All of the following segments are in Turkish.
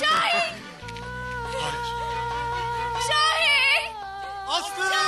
Şahin! Şahin! Aslı! Aslı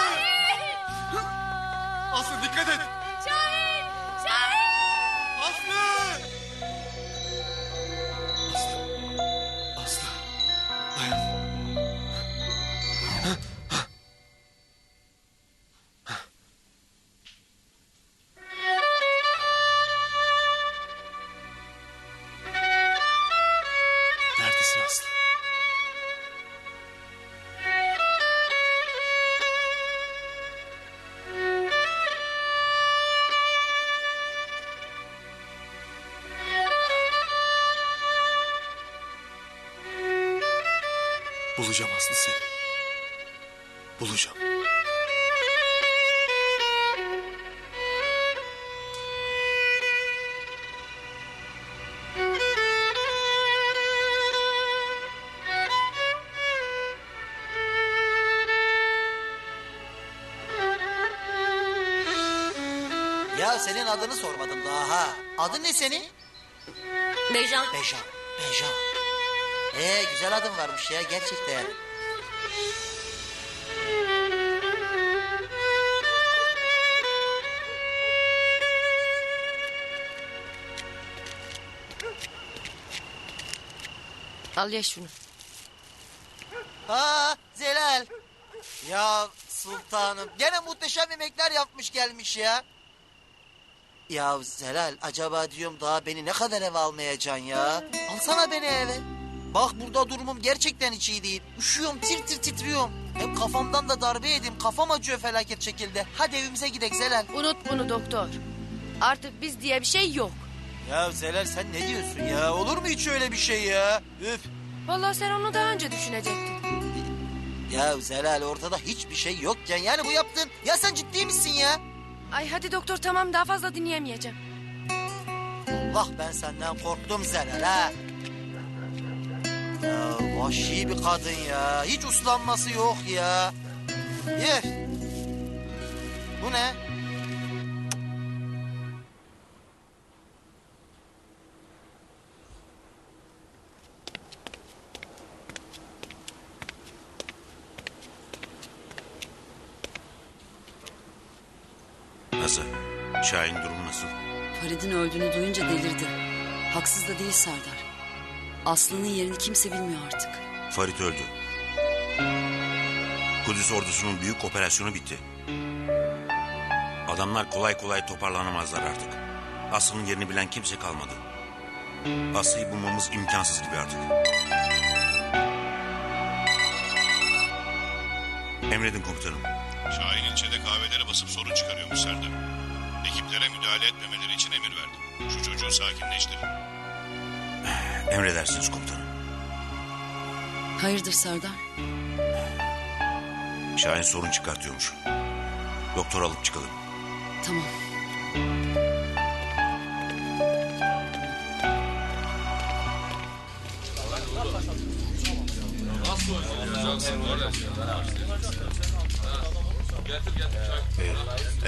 Bulacağım Aslı seni. Bulacağım. Ya senin adını sormadım daha ha. Adın ne senin? Beycan. Bejan. Bejan. Ee güzel adın varmış ya gerçekten. Al ye şunu. Ha Zelal. Ya sultanım gene muhteşem yemekler yapmış gelmiş ya. Ya Zelal acaba diyorum daha beni ne kadar eve almayacaksın ya? Alsana beni eve. Bak burada durumum gerçekten hiç iyi değil. Üşüyorum tir tir titriyorum. Hem kafamdan da darbe yedim. Kafam acıyor felaket şekilde. Hadi evimize gidelim Zelal. Unut bunu doktor. Artık biz diye bir şey yok. Ya Zelal sen ne diyorsun ya? Olur mu hiç öyle bir şey ya? Üf. Vallahi sen onu daha önce düşünecektin. Ya Zelal ortada hiçbir şey yokken yani bu yaptığın... Ya sen ciddi misin ya? Ay hadi doktor tamam daha fazla dinleyemeyeceğim. Allah ben senden korktum Zelal ha. Ya vahşi bir kadın ya. Hiç uslanması yok ya. Yer. Bu ne? Nasıl? Şahin durumu nasıl? Farid'in öldüğünü duyunca delirdi. Haksız da değil Serdar. Aslı'nın yerini kimse bilmiyor artık. Farit öldü. Kudüs ordusunun büyük operasyonu bitti. Adamlar kolay kolay toparlanamazlar artık. Aslı'nın yerini bilen kimse kalmadı. Aslı'yı bulmamız imkansız gibi artık. Emredin komutanım. Şahin ilçede kahvelere basıp sorun çıkarıyormuş Serdar. Ekiplere müdahale etmemeleri için emir verdim. Şu çocuğu sakinleştirin. Emredersiniz komutanım. Hayırdır Serdar? Şahin sorun çıkartıyormuş. Doktor alıp çıkalım. Tamam.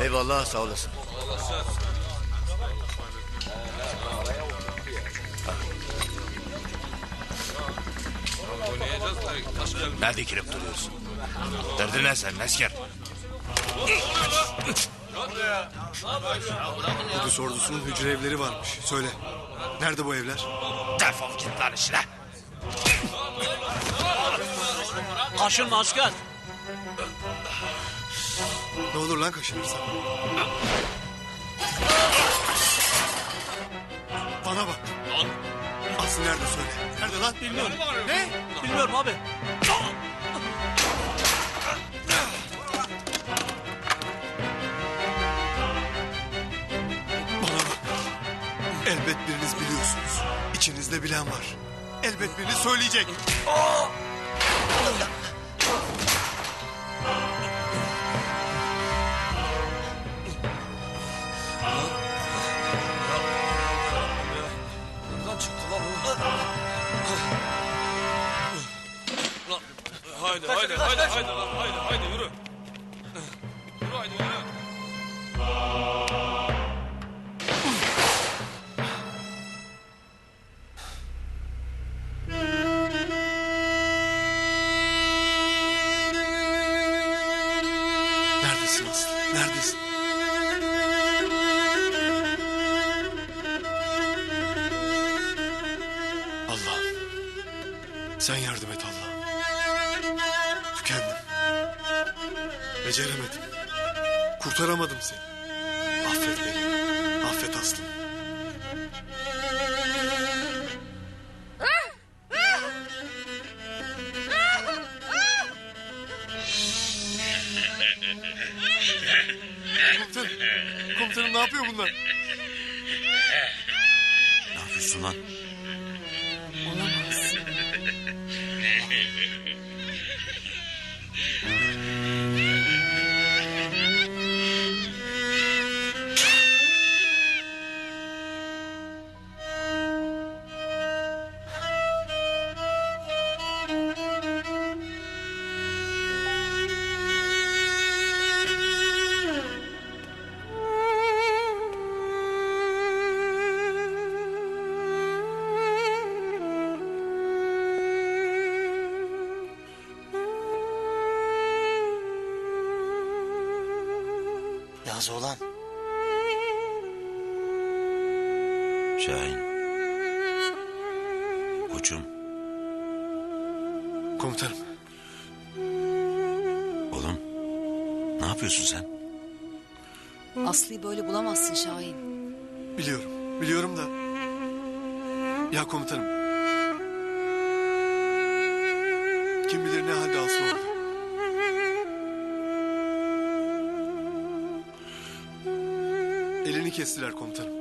Eyvallah sağ olasın. Ne dikilip duruyorsun? Derdin ne sen asker? Kudüs ordusunun hücre evleri varmış. Söyle. Nerede bu evler? Defol git lan işine. Kaşınma asker. Ne olur lan kaşınırsan. Bana bak. Aslı nerede söyle. Nerede lan? Bilmiyorum. Ne? Bilmiyorum abi. Bana bak. Elbet biriniz biliyorsunuz. İçinizde bilen var. Elbet biriniz söyleyecek. Nereden haydi haydi haydi lan haydi haydi yürü. Yürü haydi yürü. Neredesin Aslı? Neredesin? Allah'ım sen yardım et Allah'ım. Beceremedim. Kurtaramadım seni. Affet beni. Affet Aslım. Komutanım. Komutanım ne yapıyor bunlar? Ne yapıyorsun lan? Yaz oğlan. Şahin. Koçum. Komutanım. Oğlum. Ne yapıyorsun sen? Aslı'yı böyle bulamazsın Şahin. Biliyorum. Biliyorum da. Ya komutanım. Kim bilir ne halde Aslı oldu. Elini kestiler komutanım.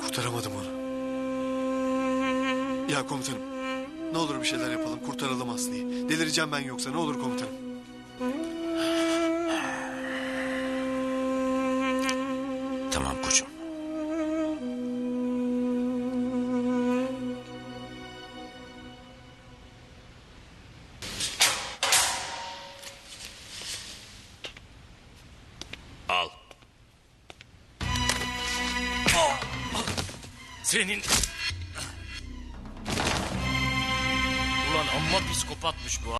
Kurtaramadım onu. Ya komutanım. Ne olur bir şeyler yapalım. Kurtaralım Aslı'yı. Delireceğim ben yoksa. Ne olur komutanım. Senin... Ulan amma psikopatmış bu